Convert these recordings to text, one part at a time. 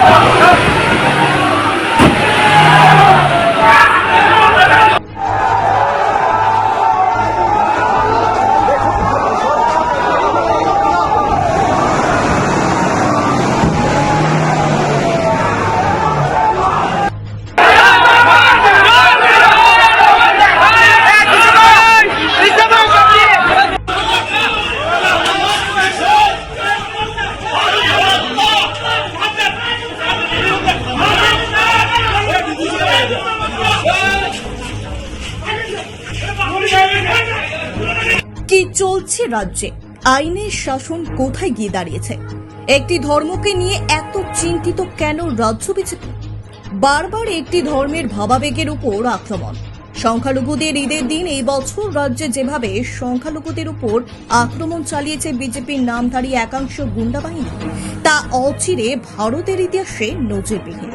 কি চলছে রাজ্যে। আইনের শাসন কোথায় গিয়ে দাঁড়িয়েছে? একটি ধর্মকে নিয়ে এত চিন্তিত কেন রাজ্য বিজেপি বারবার একটি ধর্মের ভাবাবেগের উপর আক্রমণ। সংখ্যালঘুদের ঈদের দিন এই বছর রাজ্যে যেভাবে সংখ্যালঘুদের উপর আক্রমণ চালিয়েছে বিজেপির নামধারী একাংশ গুন্ডা বাহিনী, তা অচিরে ভারতের ইতিহাসে নজিরবিহীন।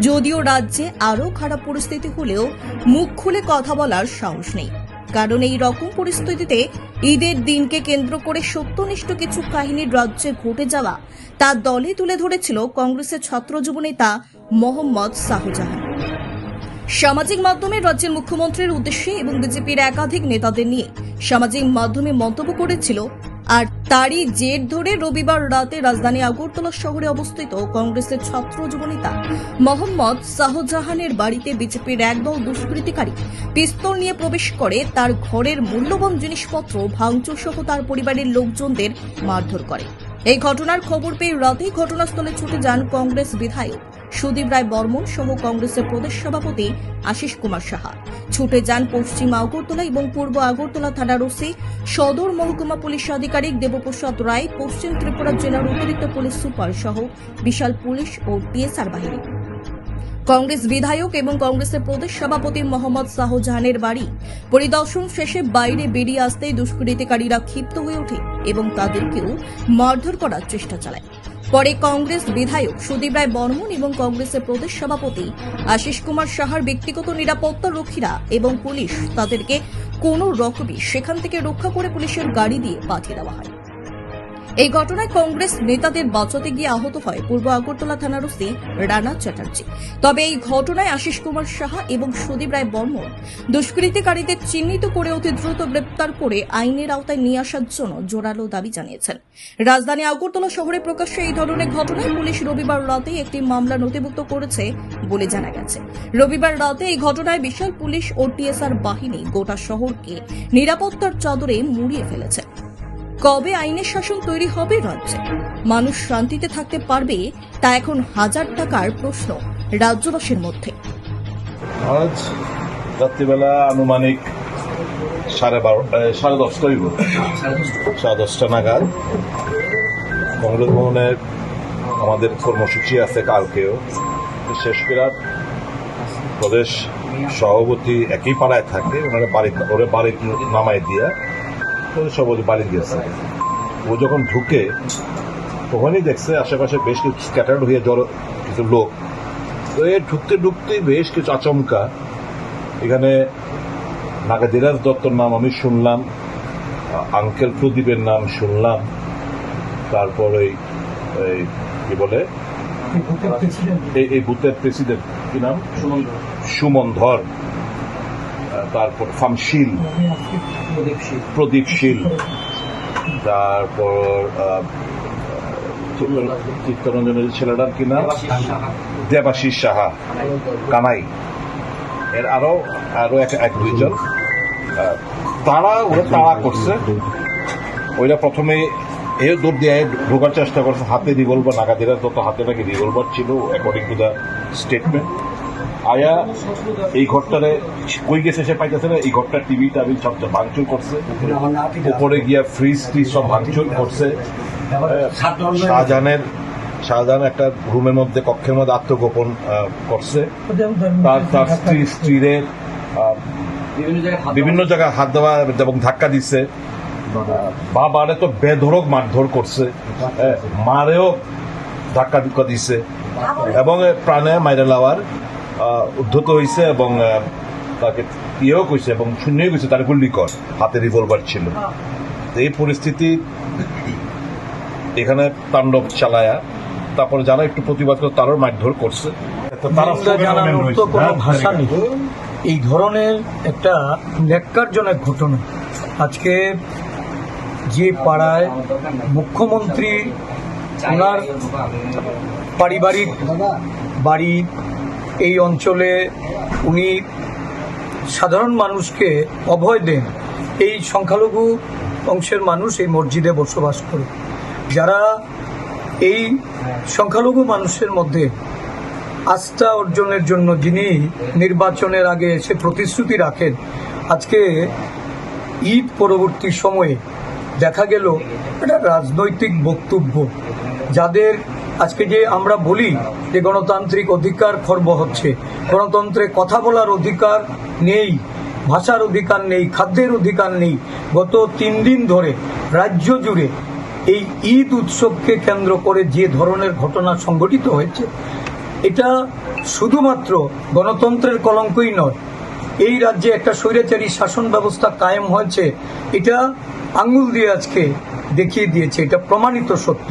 যদিও রাজ্যে আরও খারাপ পরিস্থিতি হলেও মুখ খুলে কথা বলার সাহস নেই। কারণ এই রকম পরিস্থিতিতে ঈদের দিনকে কেন্দ্র করে সত্যনিষ্ঠ কিছু কাহিনী রাজ্যে ঘটে যাওয়া, তা দলে তুলে ধরেছিল কংগ্রেসের ছাত্র যুবনেতা মোহাম্মদ শাহজাহান। সামাজিক মাধ্যমে রাজ্যের মুখ্যমন্ত্রীর উদ্দেশ্যে এবং বিজেপির একাধিক নেতাদের নিয়ে সামাজিক মাধ্যমে মন্তব্য করেছিল তারই জের ধরে রবিবার রাতে রাজধানী আগরতলা শহরে অবস্থিত কংগ্রেসের ছাত্র যুবনেতা মোহাম্মদ শাহজাহানের বাড়িতে বিজেপির একদল দুষ্কৃতিকারী পিস্তল নিয়ে প্রবেশ করে, তার ঘরের মূল্যবান জিনিসপত্র ভাঙচুর সহ তার পরিবারের লোকজনদের মারধর করে। এই ঘটনার খবর পেয়ে রাতেই ঘটনাস্থলে ছুটে যান কংগ্রেস বিধায়ক সুদীপ রায় বর্মন সহ কংগ্রেসের প্রদেশ সভাপতি আশিস কুমার সাহা। ছুটে যান পশ্চিম আগরতলা এবং পূর্ব আগরতলা থানার ওসি। সদর মহকুমা পুলিশ আধিকারিক দেবপ্রসাদ রায়, পশ্চিম ত্রিপুরা জেলার অতিরিক্ত পুলিশ সুপার সহ বিশাল পুলিশ ও টিএসআর বাহিনী। কংগ্রেস বিধায়ক এবং কংগ্রেসের প্রদেশ সভাপতি মোহাম্মদ শাহজাহানের বাড়ি। পরিদর্শন শেষে বাইরে বেরিয়ে আসতেই দুষ্কৃতিকারীরা ক্ষিপ্ত হয়ে ওঠে এবং তাদেরকেও মারধর করার চেষ্টা চালায়। পরে কংগ্রেস বিধায়ক সুদীপ রায় বর্মন এবং কংগ্রেসের প্রদেশ সভাপতি আশিস কুমার সাহার ব্যক্তিগত নিরাপত্তা রক্ষীরা এবং পুলিশ তাদেরকে কোন রকমই সেখান থেকে রক্ষা করে পুলিশের গাড়ি দিয়ে পাঠিয়ে দেওয়া হয়। এই ঘটনায় কংগ্রেস নেতাদের বাঁচাতে গিয়ে আহত হয় পূর্ব আগরতলা থানার ওসি রানা চ্যাটার্জি। তবে এই ঘটনায় আশিস কুমার সাহা এবং সুদীপ রায় বর্মন দুষ্কৃতিকারীদের চিহ্নিত করে অতি দ্রুত গ্রেপ্তার করে আইনের আওতায় নিয়ে আসার জন্য জোরালো দাবি জানিয়েছেন। রাজধানী আগরতলা শহরে প্রকাশ্যে এই ধরনের ঘটনায় পুলিশ রবিবার রাতে একটি মামলা নথিভুক্ত করেছে বলে জানা গেছে। রবিবার রাতে এই ঘটনায় বিশাল পুলিশ ও টিএসআর বাহিনী গোটা শহরকে নিরাপত্তার চাদরে মুড়িয়ে ফেলেছে। কবে আইনের শাসন তৈরি হবে রাজ্যে? মানুষ শান্তিতে থাকতে পারবে তা এখন হাজার টাকার প্রশ্ন রাজ্যবাসীর মধ্যে। আজ রাত্রিবেলা আনুমানিক সাড়ে বারো এ, সাড়ে দশটা হইব সাড়ে দশটা নাগাদ কংগ্রেস ভবনের আমাদের কর্মসূচি আছে কালকেও। শেষ করার প্রদেশ সভাপতি একই পাড়ায় থাকে ওনারা বাড়ি ওরে বাড়ি নামায় দিয়া প্রদেশ সভাপতি বাড়ি গিয়েছে। ও যখন ঢুকে তখনই দেখছে আশেপাশে বেশ কিছু স্ক্যাটার্ড হয়ে জড়ো কিছু লোক। তো এ ঢুকতে ঢুকতে বেশ কিছু আচমকা এখানে নাগাদিরাজ দত্তর নাম আমি শুনলাম আঙ্কেল প্রদীপের নাম শুনলাম তারপর ওই কি বলে? এই এই বুথের প্রেসিডেন্ট কি নাম? সুমন ধর। তারপর ফামশিল প্রদীপ শীল তারপর চিত্তরঞ্জনের ছেলেটার কি নাম? দেবাশিস সাহা, কানাই। এর আরও আরও এক এক দুইজন। তারা, ওরা তাড়া করছে। ওইটা প্রথমে এ দৌড় দিয়ে ঢোকার চেষ্টা করছে, হাতে রিভলভার নাগাদিরা তত হাতে নাকি রিভলভার ছিল অ্যাকর্ডিং টু দ্য স্টেটমেন্ট আয়া এই ঘরটারে কই গেছে সে পাইতেছে না এই ঘরটার টিভি টাবি সব ভাঙচুর করছে। উপরে গিয়া ফ্রিজ ট্রিজ সব ভাঙচুর করছে। শাহজাহানের শাহজাহান একটা রুমের মধ্যে কক্ষের মধ্যে আত্মগোপন করছে। তার তার স্ত্রী স্ত্রীরে বিভিন্ন জায়গায় হাত দেওয়া এবং ধাক্কা দিচ্ছে। বাবারে তো বেধরক মারধর করছে। হ্যাঁ, মারেও ধাক্কা ধুক্কা দিছে। এবং প্রাণে মাইরে লাওয়ার উদ্ধত হয়েছে এবং তাকে ইয়েও কইছে এবং শূন্যই কইছে তার গুল্লি কর হাতে রিভলভার ছিল। এই পরিস্থিতি এখানে তাণ্ডব চালায়া তারপরে যারা একটু প্রতিবাদ করে তারাও মারধর করছে। তো তারা নিন্দা জানানোর তো কোনো ভাষা নেই। এই ধরনের একটা ন্যাক্কারজনক ঘটনা। আজকে যে পাড়ায় মুখ্যমন্ত্রী ওনার পারিবারিক বাড়ি এই অঞ্চলে উনি সাধারণ মানুষকে অভয় দেন। এই সংখ্যালঘু অংশের মানুষ এই মসজিদে বসবাস করে। যারা এই সংখ্যালঘু মানুষের মধ্যে আস্থা অর্জনের জন্য যিনি নির্বাচনের আগে এসে প্রতিশ্রুতি রাখেন, আজকে ঈদ পরবর্তী সময়ে দেখা গেল একটা রাজনৈতিক বক্তব্য। যাদের আজকে যে আমরা বলি যে গণতান্ত্রিক অধিকার খর্ব হচ্ছে, গণতন্ত্রে কথা বলার অধিকার নেই, ভাষার অধিকার নেই, খাদ্যের অধিকার নেই, গত তিন দিন ধরে রাজ্য জুড়ে এই ঈদ উৎসবকে কেন্দ্র করে যে ধরনের ঘটনা সংঘটিত হয়েছে, এটা শুধুমাত্র গণতন্ত্রের কলঙ্কই নয়, এই রাজ্যে একটা স্বৈরাচারী শাসন ব্যবস্থা কায়েম হয়েছে, এটা আঙ্গুল দিয়ে আজকে দেখিয়ে দিয়েছে, এটা প্রমাণিত সত্য।